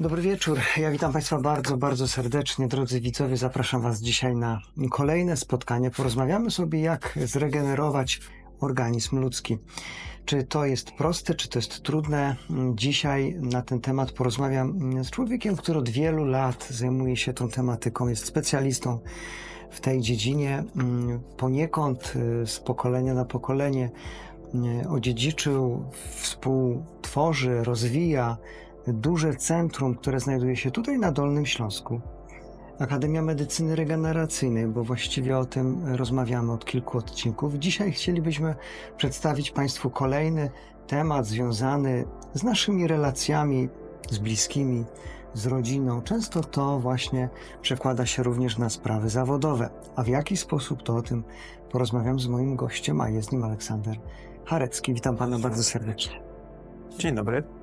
Dobry wieczór. Ja witam Państwa bardzo, bardzo serdecznie. Drodzy widzowie, zapraszam Was dzisiaj na kolejne spotkanie. Porozmawiamy sobie, jak zregenerować organizm ludzki. Czy to jest proste, czy to jest trudne? Dzisiaj na ten temat porozmawiam z człowiekiem, który od wielu lat zajmuje się tą tematyką, jest specjalistą w tej dziedzinie. Poniekąd y, z pokolenia na pokolenie y, odziedziczył, współtworzy, rozwija duże centrum, które znajduje się tutaj na Dolnym Śląsku. Akademia Medycyny Regeneracyjnej, bo właściwie o tym rozmawiamy od kilku odcinków. Dzisiaj chcielibyśmy przedstawić Państwu kolejny temat związany z naszymi relacjami z bliskimi, z rodziną. Często to właśnie przekłada się również na sprawy zawodowe. A w jaki sposób to o tym porozmawiam z moim gościem, a jest nim Aleksander Harecki. Witam Pana bardzo serdecznie. Dzień dobry.